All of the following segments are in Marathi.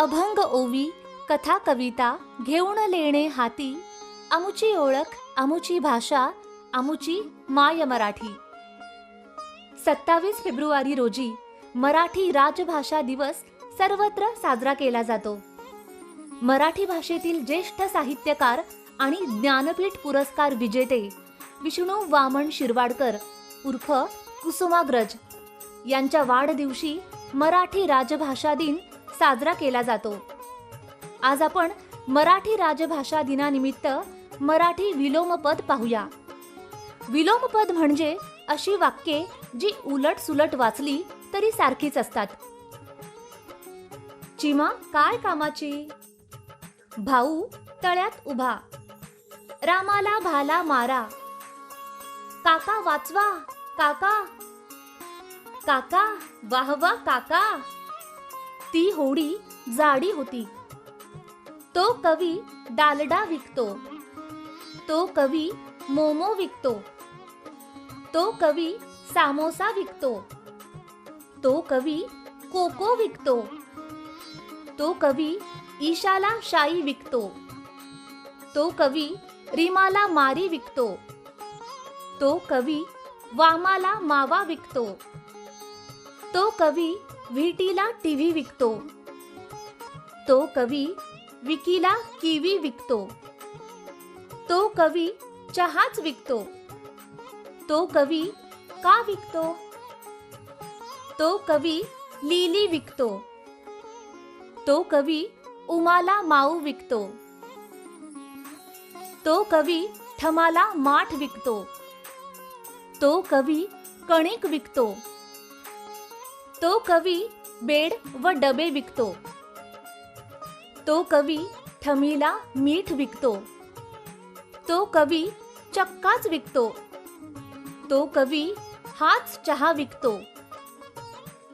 अभंग ओवी कथा कविता घेऊन लेणे हाती आमुची ओळख आमुची भाषा आमुची माय मराठी. सत्तावीस फेब्रुवारी रोजी मराठी राजभाषा दिवस सर्वत्र साजरा केला जातो. मराठी भाषेतील ज्येष्ठ साहित्यकार आणि ज्ञानपीठ पुरस्कार विजेते विष्णू वामन शिरवाडकर उर्फ कुसुमाग्रज यांच्या वाढदिवशी मराठी राजभाषा दिन साजरा केला जातो. आज आपण मराठी राजभाषा दिनानिमित्त मराठी विलोमपद पाहूया. विलोमपद म्हणजे अशी वाक्ये जी उलट सुलट वाचली तरी सारखीच असतात. चिमा काय कामाची? भाऊ तळ्यात उभा. रामाला भाला मारा. काका वाचवा काका. काका वाह वा काका. ती होडी जाडी होती. तो कवी डालडा विकतो. तो कवी मोमो विकतो. तो कवी सामोसा विकतो. तो कवी कोको विकतो. तो कवी ईशाला शाई विकतो. तो कवी रीमाला मारी विकतो. तो कवी वामाला मावा विकतो. तो कवी व्हीटीला टीव्ही विकतो. तो कवी विकीला किवी विकतो. तो कवी चहाच विकतो. तो कवी का विकतो? तो कवी लिली विकतो. तो कवी उमाला माऊ विकतो. तो कवी ठमाला माठ विकतो. तो कवी कणिक विकतो. तो कवी बेड व डबे विकतो. तो कवी ठमीला मीठ विकतो. तो कवी चक्काच विकतो. तो कवी हाच चहा विकतो.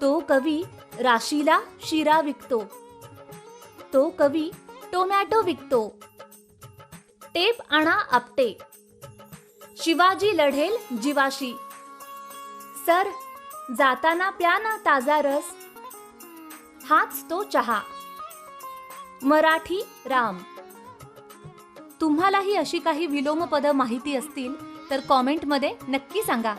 तो कवी राशीला शिरा विकतो. तो कवी टोमॅटो विकतो. टेप आणा आपटे. शिवाजी लढेल जीवाशी. सर जाताना प्या ना ताजा रस. हाच तो चहा. मराठी राम. तुम्हालाही अशी काही विलोम पद माहिती असतील तर कॉमेंटमध्ये नक्की सांगा.